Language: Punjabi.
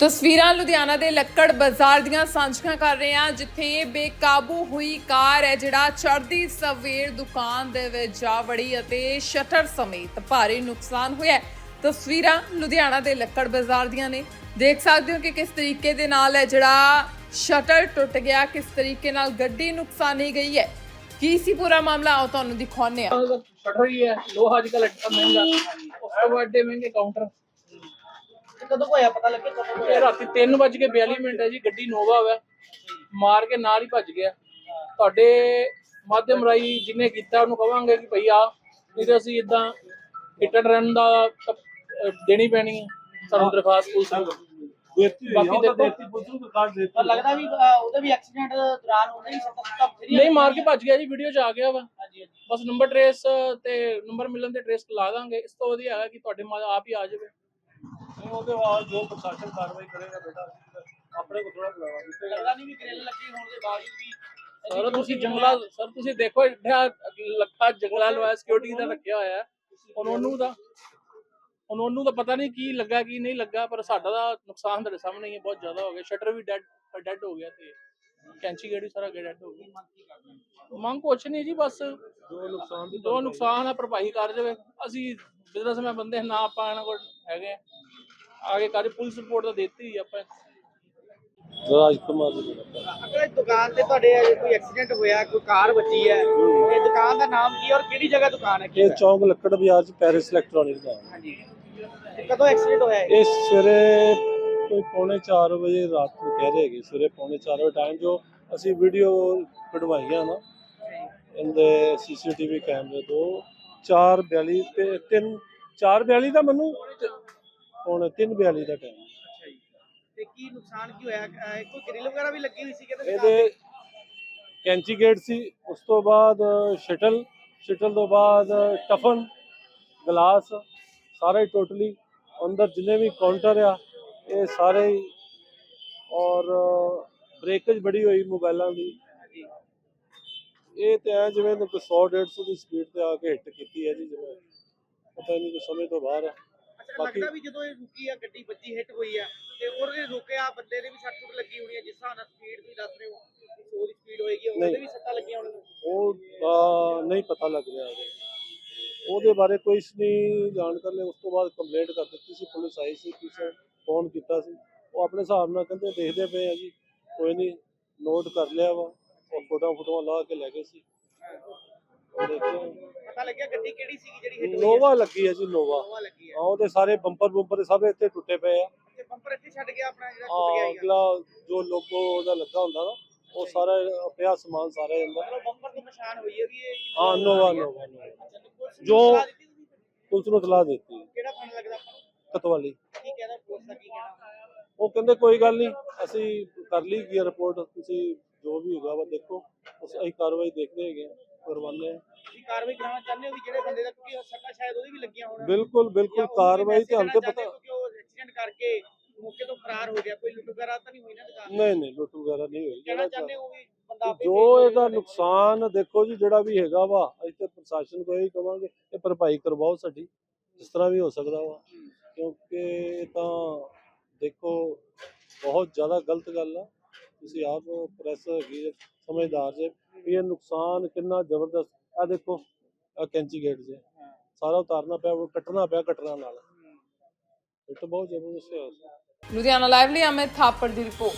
ਤਸਵੀਰਾਂ ਲੁਧਿਆਣਾ ਦੇ ਲੱਕੜ ਬਾਜ਼ਾਰ ਦੀਆਂ ਸਾਂਝੀਆਂ ਕਰ ਰਹੇ ਹਾਂ ਜਿੱਥੇ ਬੇਕਾਬੂ ਹੋਈ ਕਾਰ ਹੈ ਜਿਹੜਾ ਚੜ੍ਹਦੀ ਸਵੇਰ ਦੁਕਾਨ ਦੇ ਵਿੱਚ ਜਾ ਵੜੀ ਅਤੇ ਸ਼ਟਰ ਸਮੇਤ ਭਾਰੀ ਨੁਕਸਾਨ ਹੋਇਆ ਹੈ। ਤਸਵੀਰਾਂ ਲੁਧਿਆਣਾ ਦੇ ਲੱਕੜ ਬਾਜ਼ਾਰ ਦੀਆਂ ਨੇ। ਦੇਖ ਸਕਦੇ ਹੋ ਕਿ ਕਿਸ ਤਰੀਕੇ ਦੇ ਨਾਲ ਹੈ ਜਿਹੜਾ ਸ਼ਟਰ ਟੁੱਟ ਗਿਆ ਕਿਸ ਤਰੀਕੇ ਨਾਲ ਗੱਡੀ ਨੁਕਸਾਨੀ ਗਈ ਹੈ। ਕੀ ਸੀ ਪੂਰਾ ਮਾਮਲਾ? ਆਓ ਤੁਹਾਨੂੰ ਦਿਖਾਉਂਦੇ ਹਾਂ। ਸ਼ਟਰ ਹੀ ਹੈ ਲੋਹਾ ਅੱਜ ਕੱਲ੍ਹ ਐਡਾ ਮਹਿੰਗਾ। ਉਸ ਤੋਂ ਮਹਿੰਗੇ ਕਾਊਂਟਰ ਕਦੋਂ ਹੋਇਆ ਪਤਾ ਲੱਗਿਆ ਕਦੋਂ ਇਹ ਰਾਤੀ 3:42 ਮਿੰਟ ਹੈ ਜੀ ਗੱਡੀ ਨੋਵਾ ਵਾ। ਮਾਰ ਕੇ ਨਾਲ ਹੀ ਭੱਜ ਗਿਆ। ਤੁਹਾਡੇ ਮਾਧਿਅਮ ਰਾਈ ਜਿਹਨੇ ਕੀਤਾ ਉਹਨੂੰ ਕਵਾਂਗੇ ਕਿ ਭਈ ਆ ਨਹੀਂ ਤੇ ਅਸੀਂ ਇਦਾਂ ਹਿੱਟ ਰਨ ਦਾ ਤਾਂ, ਅਹ, ਦੇਣੀ ਪੈਣੀ ਹੈ। ਸਾਨੂੰ ਦਰਖਾਸਤ ਪੁਲਿਸ ਨੂੰ। ਦੇਤੀ ਬਾਕੀ ਬਾਕੀ ਦੇਖੋ- ਦੇਤੀ ਤਾਂ ਕਾਰਡ ਦੇਤੀ ਪਰ ਲੱਗਦਾ ਵੀ ਉਹਦੇ ਵੀ ਐਕਸੀਡੈਂਟ ਦੌਰਾਨ ਉਹਦੇ ਵੀ ਸੱਟਾਂ ਸੁੱਟਾਂ ਬਥੇਰੀਆਂ ਨਹੀਂ ਮਾਰ ਕੇ ਭੱਜ ਗਿਆ ਜੀ ਵੀਡੀਓ 'ਚ ਆ ਗਿਆ ਵਾ। ਹਾਂਜੀ ਹਾਂਜੀ। ਬਸ ਨੰਬਰ ਟ੍ਰੇਸ ਤੇ ਨੰਬਰ ਮਿਲਣ ਤੇ ਟ੍ਰੇਸ ਲਾ ਦਾਂਗੇ। ਇਸ ਤੋਂ ਵਧੀਆ ਹੈ ਕਿ ਤੁਹਾਡੇ ਮਾਂ ਆਪ ਹੀ ਆ ਜਾਵੇ। ਉਹਦੇ ਬਾਅਦ ਜੋ ਪ੍ਰਸ਼ਾਸਨ ਕਾਰਵਾਈ ਕਰੇਗਾ ਬੇਟਾ ਅਸੀਂ ਤਾਂ ਆਪਣੇ ਕੋਲ ਥੋੜਾ ਬੁਲਾਵਾ ਦਿੱਤੇ ਲੱਗਦਾ ਨਹੀਂ ਵੀ ਗ੍ਰਿਲ ਲੱਗੀ ਹੋਣ ਦੇ ਬਾਵਜੂਦ ਵੀ ਸਰ ਤੁਸੀਂ ਜੰਗਲਾ ਸਰ ਤੁਸੀਂ ਦੇਖੋ ਇੱਡਾ ਲੱਖਾ ਜੰਗਲਾ ਲਵਾਇਆ ਸਿਕਿਉਰਿਟੀ ਦਾ ਰੱਖਿਆ ਹੋਇਆ ਹੈ। ਹੁਣ ਉਹਨੂੰ ਦਾ ਹੁਣ ਉਹਨੂੰ ਤਾਂ ਪਤਾ ਨਹੀਂ ਕੀ ਲੱਗਾ ਕੀ ਨਹੀਂ ਲੱਗਾ ਪਰ ਸਾਡਾ ਦਾ ਨੁਕਸਾਨ ਤੁਹਾਡੇ ਸਾਹਮਣੇ ਹੀ ਹੈ ਬਹੁਤ ਜ਼ਿਆਦਾ ਹੋ ਗਿਆ। ਸ਼ਟਰ ਵੀ ਡੈਡ ਡੈਡ ਹੋ ਗਿਆ ਤੇ ਕੈਂਚੀ ਵੀ ਸਾਰਾ ਡੈਡ ਹੋ ਗਿਆ। ਮੰਗ ਕੁਛ ਨਹੀਂ ਜੀ ਬਸ ਜੋ ਨੁਕਸਾਨ ਦੀ ਜੋ ਨੁਕਸਾਨ ਹੈ ਭਰਪਾਈ ਕਰ ਜਾਵੇ। ਅਸੀਂ ਬਿਜ਼ਨਸਮੈਨ ਬੰਦੇ ਨਾ ਆਪਾਂ ਇਹਨਾਂ ਕੋਲ ਹੈਗੇ ਆਗੇ ਕਰ ਪੁਲਿਸ ਰਿਪੋਰਟ ਤਾਂ ਦਿੱਤੀ ਹੀ ਆਪਾਂ। ਰਾਜ ਕੁਮਾਰ ਜੀ। ਦਾ ਅਗਰ ਇਸ ਦੁਕਾਨ ਤੇ ਤੁਹਾਡੇ ਅਜੇ ਕੋਈ ਐਕਸੀਡੈਂਟ ਹੋਇਆ ਕੋਈ ਕਾਰ ਵੱਜੀ ਹੈ ਇਹ ਦੁਕਾਨ ਦਾ ਨਾਮ ਕੀ ਹੈ ਔਰ ਕਿਹੜੀ ਜਗ੍ਹਾ ਦੁਕਾਨ ਹੈ? ਇਹ ਚੌਂਕ ਲੱਕੜ ਬਾਜ਼ਾਰ ਚ ਪੈਰਿਸ ਇਲੈਕਟ੍ਰੋਨਿਕ ਦਾ। ਹੈ। ਹਾਂਜੀ। ਤੇ ਕਦੋਂ ਐਕਸੀਡੈਂਟ ਹੋਇਆ ਹੈ ਇਹ ਸਵੇਰੇ ਕੋਈ ਪੌਣੇ 4 ਵਜੇ ਰਾਤ ਨੂੰ ਕਹਿ ਰਹੇ ਹੈਗੇ ਸਵੇਰੇ ਪੌਣੇ 4 ਵਜੇ ਟਾਈਮ ਜੋ ਅਸੀਂ ਵੀਡੀਓ ਕਢਵਾਈਆਂ ਨਾ ਇਹਦੇ ਸੀਸੀਟੀਵੀ ਕੈਮਰੇ ਤੋਂ 4:42 ਤੇ 3 4:42 ਦਾ ਮੈਨੂੰ ਪੌਣੇ 3:42 ਦਾ ਟਾਈਮ ਅੱਛਾ ਜੀ। ਤੇ ਕੀ ਨੁਕਸਾਨ ਕੀ ਹੋਇਆ? ਅਹ, ਕੋਈ ਗ੍ਰਿਲ ਵਗੈਰਾ ਵੀ ਲੱਗੀ ਹੋਈ ਸੀ ਕਹਿੰਦੇ ਦੁਕਾਨ ਇਹਦੇ ਕੈਂਚੀ ਗੇਟ ਸੀ ਉਸ ਤੋਂ ਬਾਅਦ ਸ਼ਟਲ ਸ਼ਟਲ ਤੋਂ ਬਾਅਦ ਟਫਨ ਗਲਾਸ ਸਾਰਾ ਟੋਟਲੀ ਅੰਦਰ ਜਿੰਨੇ ਵੀ ਕਾਊਂਟਰ ਆ ਇਹ ਸਾਰੇ ਹੀ ਔਰ ਬ੍ਰੇਕੇਜ ਬੜੀ ਹੋਈ ਮੋਬਾਈਲਾਂ ਦੀ। ਇਹ ਤੇ ਐ ਜਿਵੇਂ ਕੋਈ 100 150 ਦੀ ਸਪੀਡ ਤੇ ਆ ਕੇ ਹਿੱਟ ਕੀਤੀ ਹੈ ਜੀ ਜਿਵੇਂ ਪਤਾ ਨਹੀਂ ਕੋਈ ਸਮੇਂ ਤੋਂ ਬਾਹਰ ਹੈ। ਬਾਕੀ- ਲੱਗਦਾ ਵੀ ਜਦੋਂ ਇਹ ਰੁਕੀ ਆ ਗੱਡੀ ਵੱਜੀ ਹਿੱਟ ਹੋਈ ਆ ਤੇ ਉਹਦੇ ਰੁਕਿਆ ਬੰਦੇ ਨੇ ਵੀ ਸੱਟ ਸੁੱਟ ਲੱਗੀ ਹੋਣੀ ਹੈ ਜਿਸ ਹਿਸਾਬ ਨਾਲ ਸਪੀਡ ਤੁਸੀਂ ਦੱਸ ਰਹੇ ਹੋ ਕਿ 100 ਦੀ ਸਪੀਡ ਹੋਏਗੀ ਉਹਦੇ। ਵੀ ਸੱਟਾਂ ਲੱਗੀਆਂ ਹੋਣਗੀਆਂ? ਉਹ ਨਹੀਂ ਪਤਾ ਲੱਗ ਰਿਹਾ ਅਜੇ ਉਹਦੇ ਬਾਰੇ ਕੋਈ ਨਹੀਂ ਜਾਣਕਾਰੀ ਲਈ ਉਸ ਤੋਂ ਬਾਅਦ ਕੰਪਲੇਂਟ ਕਰ ਦਿੱਤੀ ਸੀ ਪੁਲਿਸ ਆਈ ਸੀ ਕਿਸੇ ਫੋਨ ਕੀਤਾ ਸੀ। ਉਹ ਆਪਣੇ ਹਿਸਾਬ ਨਾਲ ਕਹਿੰਦੇ ਦੇਖਦੇ ਪਏ ਆ ਜੀ ਕੋਈ ਨਹੀਂ ਨੋਟ ਕਰ ਲਿਆ ਵਾ ਉਹ ਫੋਟੋ ਫੋਟੋ ਲਾ ਕੇ ਲੈ ਗਏ ਸੀ। ਪਤਾ ਲੱਗਿਆ ਗੱਡੀ ਕਿਹੜੀ ਸੀਗੀ ਜਿਹੜੀ ਹਿੱਟ ਹੋਈ ਨੋਵਾ ਲੱਗੀ ਹੈ ਜੀ ਨੋਵਾ। ਨੋਵਾ ਲੱਗੀ ਹੈ। ਹਾਂ ਉਹਦੇ ਸਾਰੇ ਬੰਪਰ ਬੰਪਰ ਸਭ ਇੱਥੇ ਟੁੱਟੇ ਪਏ ਆ। ਤੇ ਬੰਪਰ ਇੱਥੇ ਛੱਡ ਗਿਆ ਆਪਣਾ ਜਿਹੜਾ ਹਾਂ ਟੁੱਟ ਗਿਆ ਸੀਗਾ ਅਗਲਾ ਜੋ ਲੋਗੋ ਉਹਦਾ ਲੱਗਾ ਹੁੰਦਾ ਨਾ ਉਹ ਸਾਰਾ ਪਿਆ ਸਮਾਨ ਸਾਰਾ ਹੀ ਅੰਦਰ। ਚਲੋ ਬੰਪਰ ਤੋਂ ਨਿਸ਼ਾਨ ਹੋਈ ਹੈ ਵੀ ਇਹ ਹਾਂ ਨੋਵਾ ਹੈ। ਨੋਵਾ ਨੋਵਾ। ਅੱਛਾ, ਤੇ ਪੁਲਿਸ ਨੂੰ ਜੋ- ਸਲਾਹ ਦਿੱਤੀ ਤੁਸੀਂ? ਪੁਲਿਸ ਨੂੰ ਇਤਲਾਹ ਦਿੱਤੀ। ਕਿਹੜਾ ਥਾਣਾ ਲੱਗਦਾ ਆਪਾਂ ਨੂੰ? ਕਤਵਾਲੀ। ਕੀ ਕਹਿੰਦਾ ਪੁਲਿਸ ਦਾ ਕੀ ਕਹਿਣਾ? ਉਹ ਕਹਿੰਦੇ ਕੋਈ ਗੱਲ ਨਹੀਂ ਅਸੀਂ ਕਰ ਲਈ ਗਈ ਰਿਪੋਰਟ ਤੁਸੀਂ ਜੋ ਵੀ ਹੋਗਾ ਵਾ ਦੇਖੋ ਅਸੀਂ ਕਾਰਵਾਈ ਦੇਖਦੇ ਹੈਗੇ ਹਾਂ, ਕਰਵਾਉਂਦੇ ਹਾਂ ਤੁਸੀਂ ਕਾਰਵਾਈ ਕਰਾਉਣਾ ਚਾਹੁੰਦੇ ਹੋ ਵੀ ਜਿਹੜੇ ਬੰਦੇ ਦਾ ਕਿਉਂਕਿ ਸੱਟਾਂ ਸ਼ਾਇਦ ਉਹਦੀ ਵੀ ਲੱਗੀਆਂ ਹੋਣ ਬਿਲਕੁਲ ਬਿਲਕੁਲ ਕਾਰਵਾਈ ਤੇ ਹਮ ਤੇ ਪਤਾ ਚਾਹੁੰਦੇ ਹੋ ਕਿ ਉਹ ਐਕਸੀਡੈਂਟ ਕਰਕੇ ਮੌਕੇ ਤੋਂ ਫਰਾਰ ਹੋ ਗਿਆ ਕੋਈ ਲੁੱਟ ਵਗੈਰਾ ਤਾਂ ਨਹੀਂ ਹੋਈ ਨਾ ਦੁਕਾਨ ਤੇ? ਨਹੀਂ ਨਹੀਂ ਲੁੱਟ ਵਗੈਰਾ ਨਹੀਂ ਹੋਈ ਕਹਿਣਾ ਜਿਹੜਾ ਚਾਹੁੰਦੇ ਹੋ ਵੀ ਬੰਦਾ ਜੋ ਇਹਦਾ। ਨੁਕਸਾਨ ਦੇਖੋ ਜੀ ਜਿਹੜਾ ਵੀ ਹੈਗਾ ਵਾ ਅਸੀਂ ਤੇ ਪ੍ਰਸ਼ਾਸਨ ਕੋਲ ਇਹੀ ਕਵਾਂਗੇ ਇਹ ਭਰਪਾਈ ਕਰਵਾਓ ਸਾਡੀ ਜਿਸ ਤਰ੍ਹਾਂ ਵੀ ਹੋ ਸਕਦਾ ਵਾ ਕਿਉਂਕਿ ਤਾਂ ਦੇਖੋ ਬਹੁਤ ਜ਼ਿਆਦਾ ਗਲਤ ਗੱਲ ਆ ਤੁਸੀਂ ਆਪ ਪ੍ਰੈਸ ਹੈਗੀ ਹੈ, ਸਮਝਦਾਰ ਜੇ ਵੀ ਇਹ ਨੁਕਸਾਨ ਕਿੰਨਾ ਜ਼ਬਰਦਸਤ ਆ ਦੇਖੋ ਆ ਕੈਂਚੀ ਗੇਟ ਜੇ। ਸਾਰਾ ਉਤਾਰਨਾ ਪਿਆ, ਉਹ ਕੱਟਣਾ ਪਿਆ ਕਟਰਾਂ ਨਾਲ। ਇਹ ਤਾਂ ਬਹੁਤ ਜ਼ਬਰਦਸਤ ਹੈ। ਲੁਧਿਆਣਾ ਲਾਈਵ ਲਈ ਅਮਿਤ ਥਾਪੜ ਦੀ ਰਿਪੋਰਟ।